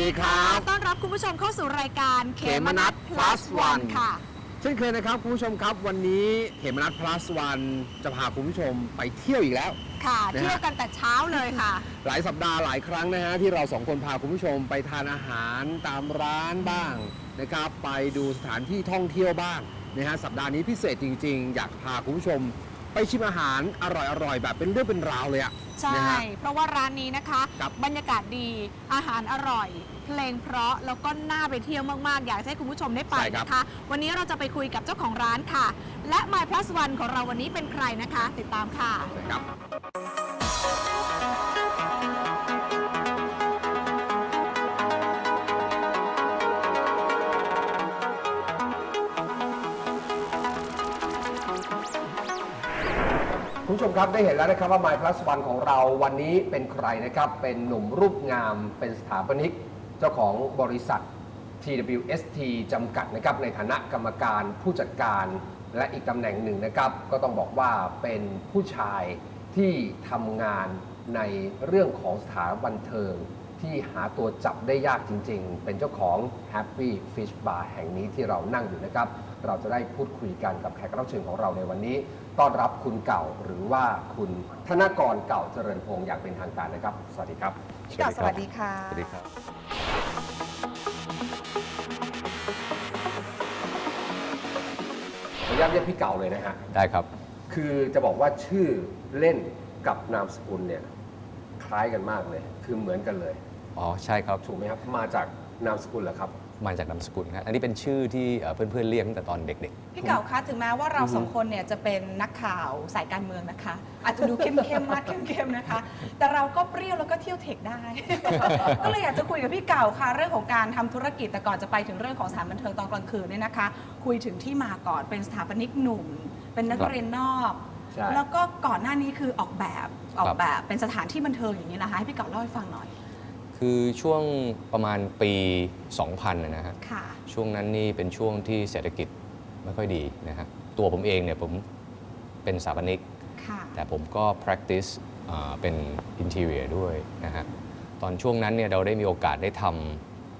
ดีครับ ต้อนรับคุณผู้ชมเข้าสู่รายการเขมนัส plus one ค่ะ เช่นเคยนะครับคุณผู้ชมครับวันนี้เขมนัท plus one จะพาคุณผู้ชมไปเที่ยวอีกแล้ว ค่ะ นะฮะ เที่ยวกันแต่เช้าเลยค่ะ หลายสัปดาห์หลายครั้งนะฮะที่เราสองคนพาคุณผู้ชมไปทานอาหารตามร้านบ้างนะครับ ไปดูสถานที่ท่องเที่ยวบ้างนะฮะสัปดาห์นี้พิเศษจริง ๆ อยากพาคุณผู้ชม ไปชิมอาหารอร่อยๆ แบบเป็นเรื่องเป็นราวเลยอะใช่ นะฮะ เพราะว่าร้านนี้นะคะ ครับ บรรยากาศดี อาหารอร่อย เพลงเพราะ แล้วก็น่าไปเที่ยวมาก ๆ อยากให้คุณผู้ชมได้ไปนะคะ วันนี้เราจะไปคุยกับเจ้าของร้านค่ะ และ My Plus One ของเราวันนี้เป็นใครนะคะ ติดตามค่ะนะครับ ผู้ชมครับได้เห็นแล้วนะครับว่า My Plus One ของเราวันนี้เป็นใครนะครับ เป็นหนุ่มรูปงามเป็นสถาปนิก เจ้าของบริษัท TWST จำกัดนะครับในฐานะกรรมการผู้จัดการและอีกตำแหน่งหนึ่งนะครับ ก็ต้องบอกว่าเป็นผู้ชายที่ทำงานในเรื่องของสถานบันเทิง ที่หาตัวจับได้ยากจริง ๆ เป็นเจ้าของ Happy Fish Bar แห่งนี้ที่เรานั่งอยู่นะครับ เราจะได้พูดคุยกันกับแขกรับเชิญของเราในวันนี้ ต้อนรับคุณเก่าหรือว่าคุณธนกรเก่าเจริญพงศ์อย่างเป็นทางการนะครับ สวัสดีครับ พี่เก่าสวัสดีค่ะ สวัสดีครับขออนุญาตเรียกพี่เก่าเลยนะฮะ ได้ครับ คือจะบอกว่าชื่อเล่นกับนามสกุลเนี่ยคล้ายกันมากเลย คือเหมือนกันเลย อ๋อใช่ครับ ถูกไหมครับ มาจากนามสกุลเหรอครับ มาจากนามสกุลครับอันนี้เป็นชื่อที่เอ่อเพื่อนๆเรียกตั้งแต่ตอนเด็ก พี่เก่าคะถึงแม้ว่าเราอือฮึสองคนเนี่ยจะเป็นนักข่าวสายการเมืองนะคะ อาจจะดูเข้มเข้มๆมากเข้มเข้มๆนะคะ แต่เราก็เปรี้ยวแล้วก็เที่ยวเทคได้ ก็เลยอยากจะคุยกับพี่เก่าค่ะ เรื่องของการทำธุรกิจแต่ก่อนจะไปถึงเรื่องของสถานบันเทิงตอนกลางคืนเนี่ยนะคะ คุยถึงที่มาก่อนเป็นสถาปนิกหนุ่ม เป็นนักครับ เรียนนอก ใช่ แล้วก็ก่อนหน้านี้คือออกแบบออครักบแบบเป็นสถานที่บันเทิงอย่างนี้นะคะให้พี่เก่าเล่าให้ฟังหน่อยๆ คือช่วงประมาณปี 2000นะนะฮะค่ะ ช่วงนั้นนี่เป็นช่วงที่เศรษฐกิจไม่ค่อยดีนะฮะตัวผมเองเนี่ยผมเป็นสถาปนิก ค่ะ แต่ผมก็ practice อ่าเป็น interior ด้วยนะฮะ ตอนช่วงนั้นเนี่ยเราได้มีโอกาสได้ท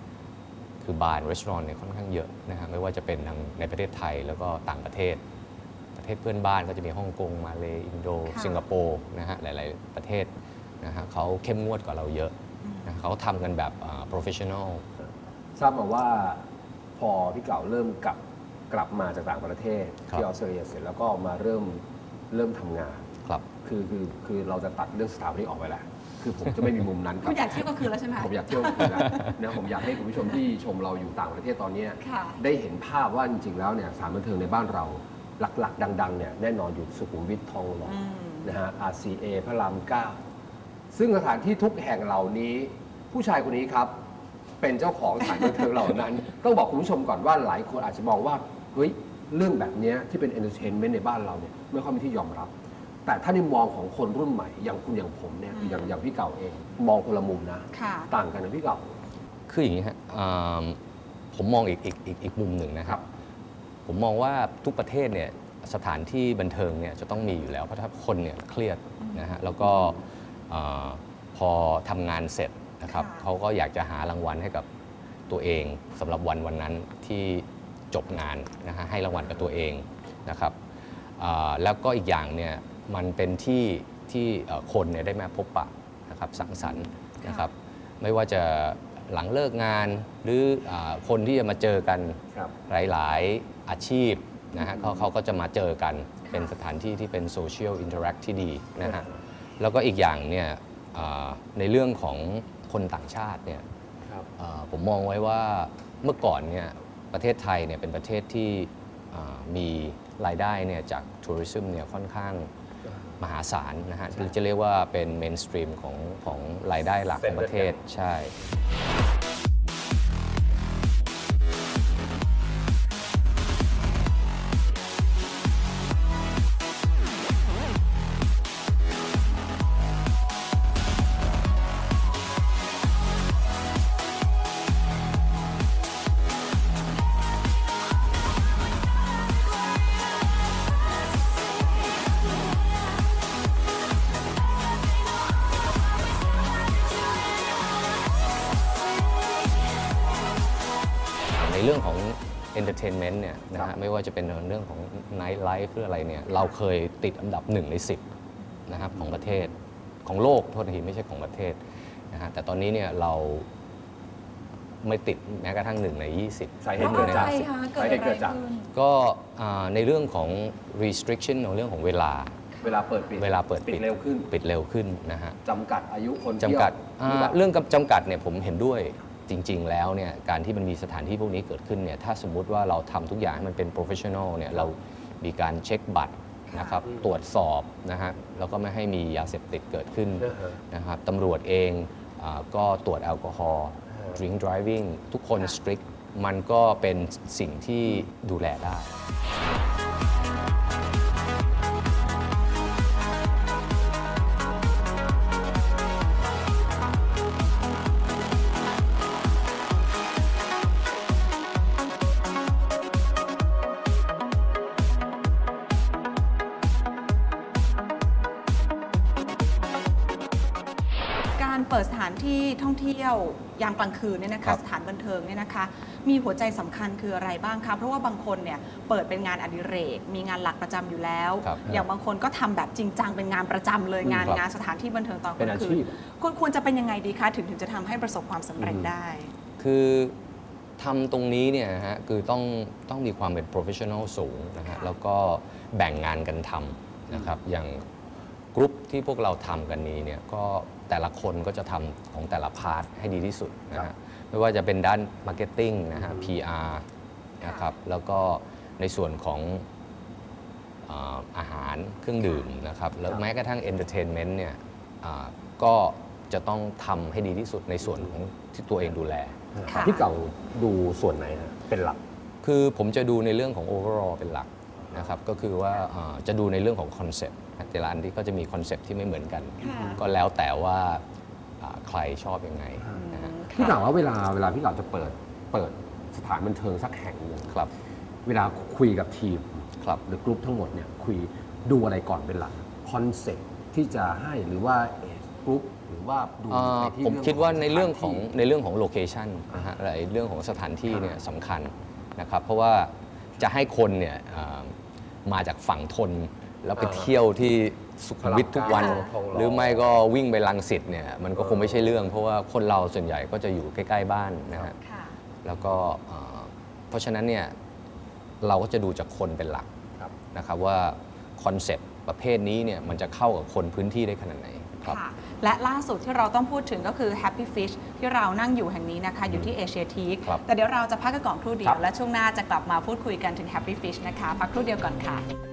ำคือบาร์รีสอร์ทเนี่ยค่อนข้างเยอะนะฮะไม่ว่าจะเป็นทางในประเทศไทยแล้วก็ต่างประเทศ ประเทศเพื่อนบ้านก็จะมีฮ่องกง มาเลอินโด ค่ะ สิงคโปร์นะฮะหลาย ๆ ประเทศนะฮะเขาเข้มงวดกว่าเราเยอะ นะเขาทำกันแบบอ่า professional ทราบมาว่าพอพี่เก่าเริ่มกลับกลับมาจากต่างประเทศครับ ที่ออสเตรเลียเสร็จแล้วก็มาเริ่มเริ่มทำงาน ครับ คือคือคือเราจะตัดเรื่องสถาปนิกออกไปแล้วคือผมจะไม่มีมุมนั้นครัคุบณอยากเที่ยวก็คือแล้วใช่ไหมผมอยากเที่ยวคือนะนะผมอยากให้คุณผู้ชมที่ชมเราอยู่ต่างประเทศตอนเนี้ยค่ะ ได้เห็นภาพว่าจริงๆแล้วเนี่ยสถานบันเทิงในบ้านเราหลักๆ ดังๆเนี่ยแน่นอนอยู่สุขุมวิททองหล่อออืมนะฮะ RCA พระรามเก้า ซึ่งสถานที่ทุกแห่งเหล่านี้ ผู้ชายคนนี้ครับ เป็นเจ้าของสถานบันเทิงเหล่านั้น ต้องบอกคุณผู้ชมก่อนว่าหลายคนอาจจะมองว่าเฮ้ยเรื่องแบบเนี้ยที่เป็นเอนเตอร์เทนเมนต์ในบ้านเราเนี่ยไม่ค่อยมีที่ยอมรับ แต่ถ้าในมองของคนรุ่นใหม่ อย่างคุณอย่างผมเนี่ยอย่างอย่างพี่เก่าเอง มองคนละมุมนะ ค่ะ ต่างกันนะพี่เก่า คืออย่างนี้ฮะอ่าผมมองอีกอีกอีกอีกมุมหนึ่งนะครับ ผมมองว่าทุกประเทศเนี่ยสถานที่บันเทิงเนี่ยจะต้องมีอยู่แล้วเพราะถ้าคนเนี่ยเครียดนะฮะแล้วก็ อ่าพอทำงานเสร็จนะครับค่ะ เขาก็อยากจะหารางวัลให้กับตัวเองสำหรับวันวันนั้นที่จบงานนะฮะให้รางวัลกับตัวเองนะครับอ่าแล้วก็อีกอย่างเนี่ยมันเป็นที่ที่เอ่อคนเนี่ยได้มาพบปะนะครับสังสรรค์นะครับไม่ว่าจะหลังเลิกงานหรืออาคนที่จะมาเจอกัน ครับ หลาย ๆ อาชีพนะฮะอืมเขาเขาก็จะมาเจอกันค่ะเป็นสถานที่ที่เป็นโซเชียลอินเทอร์แอคที่ดีนะฮะ แล้วก็อีกอย่างเนี่ยอ่าในเรื่องของคนต่างชาติเนี่ยครับอ่าผมมองไว้ว่าเมื่อก่อนเนี่ยประเทศไทยเนี่ยเป็นประเทศที่อ่ามีรายได้เนี่ยจากทัวริซึมเนี่ยค่อนข้างมหาศาลนะฮะหรือจะเรียกว่าเป็นเมนสตรีมของของรายได้หลักของประเทศใช่ เรื่องของ entertainment เนี่ยนะครัฮะบไม่ว่าจะเป็นเรื่องของ night life หรืออะไรเนี่ยเราเคยติดอันดับ1ใน10นะครับของประเทศของโลกโทษทีไม่ใช่ของประเทศนะฮะแต่ตอนนี้เนี่ยเราไม่ติดแม้กระทั่ง1ใน 20 สาเหเพตุราะเกิดอะจากไรคะเกิดสาอะเหตุไรเกิดจากขึ้นก็อ่าในเรื่องของ restriction ของเรื่องของเวลา เวลาเปิดปิดเวลาเปิดปิดเร็วขึ้น ปิดเร็วขึ้นนะฮะจำกัดอายุคนจำกัดเที่ยวหรือเปล่าอ่าเรื่องกับจำกัดเนี่ยผมเห็นด้วย จริง ๆ แล้วเนี่ยการที่มันมีสถานที่พวกนี้เกิดขึ้นเนี่ยถ้าสมมุติว่าเราทำทุกอย่างให้มันเป็น professional เนี่ยเรามีการเช็คบัตรนะครับอืมตรวจสอบนะฮะแล้วก็ไม่ให้มียาเสพติดเกิดขึ้นอ่าฮะ นะครับตำรวจเองอาก็ตรวจแอลกอฮอล์อ่า drink driving ทุกคน ค่ะ strict มันก็เป็นสิ่งที่ดูแลได้ ที่ท่องเที่ยวยามกลางคืนเนี่ยนะครัคะบ สถานบันเทิงเนี่ยนะคะ มีหัวใจสำคัญคืออะไรบ้างคะเพราะว่าบางคนเนี่ยเปิดเป็นงานอดิเรก มีงานหลักประจำอยู่แล้ว ครับอย่างบางคนก็ทำแบบจริงจังเป็นงานประจำเลยงานครับงานสถานที่บันเทิงตอนกเป็นลางอาคืชีนพคุณควรจะเป็นยังไงดีคะถึงถึงจะทำให้ประสบความสำเร็จอืมได้ คือทำตรงนี้เนี่ยนะฮะคือต้องต้องมีความเป็น professional สูงนะฮะค่ะแล้วก็แบ่งงานกันทำนะครับอย่างกรุ๊ปที่พวกเราทำกันนี้เนี่ยก็ แต่ละคนก็จะทำของแต่ละพาร์ทให้ดีที่สุดนะครัฮะบไม่ว่าจะเป็นด้าน marketing นะฮะอืม PR ค่ะนะครับแล้วก็ในส่วนของอ่าอาหารเครื่องดื่มนะครับ แล้วแม้กระทั่ง entertainment เนี่ยอ่าก็จะต้องทำให้ดีที่สุดในส่วนของที่ตัวเองดูแล ค่ะ พี่เก่าดูส่วนไหนฮะเป็นหลัก คือผมจะดูในเรื่องของ overall เป็นหลัก นะครับก็คือว่าอ่าจะดูในเรื่องของคอนเซปต์แต่ละอันที่ก็จะมีคอนเซปต์ที่ไม่เหมือนกันค่ะก็แล้วแต่ว่าอ่าใครชอบยังไงนะฮะพี่เก่าว่าเวลาเวลาพี่เก่าจะเปิดเปิดสถานบันเทิงสักแห่งหนึ่งครับ เวลาคุยกับทีมครับหรือกลุ่มทั้งหมดเนี่ยคุยดูอะไรก่อนเป็นหลักคอนเซ็ปต์ที่จะให้หรือว่าเอ่อกรุ๊ปหรือว่าดูอ่าไปที่ผมคิดว่าในเรื่องของสถานที่ในเรื่องของโลเคชันนะฮะอะไรเรื่องของสถานที่เนี่ยสำคัญนะครับเพราะว่า จะให้คนเนี่ยอ่ามาจากฝั่งทน แล้วไปอ่าเที่ยวที่สุขุมวิททุกวันพระรามเก้าทองหล่อ หรือไม่ก็วิ่งไปลังสิตเนี่ยมันก็คงไม่ใช่เรื่อง เพราะว่าคนเราส่วนใหญ่ก็จะอยู่ใกล้ ๆ บ้านนะฮะ ค่ะ แล้วก็เอ่อเพราะฉะนั้นเนี่ยเราก็จะดูจากคนเป็นหลักครับ นะครับว่าคอนเซปต์ ประเภทนี้เนี่ยมันจะเข้ากับคนพื้นที่ได้ขนาดไหนครับ ค่ะและล่าสุดที่เราต้องพูดถึงก็คือ Happy Fish ที่เรานั่งอยู่แห่งนี้นะคะ อยู่ที่เอเชียทีคครับแต่เดี๋ยวเราจะพักกันก่อนครู่เดียครัวบและช่วงหน้าจะกลับมาพูดคุยกันถึง Happy Fish นะคะ พักครู่เดียวก่อนค่ะ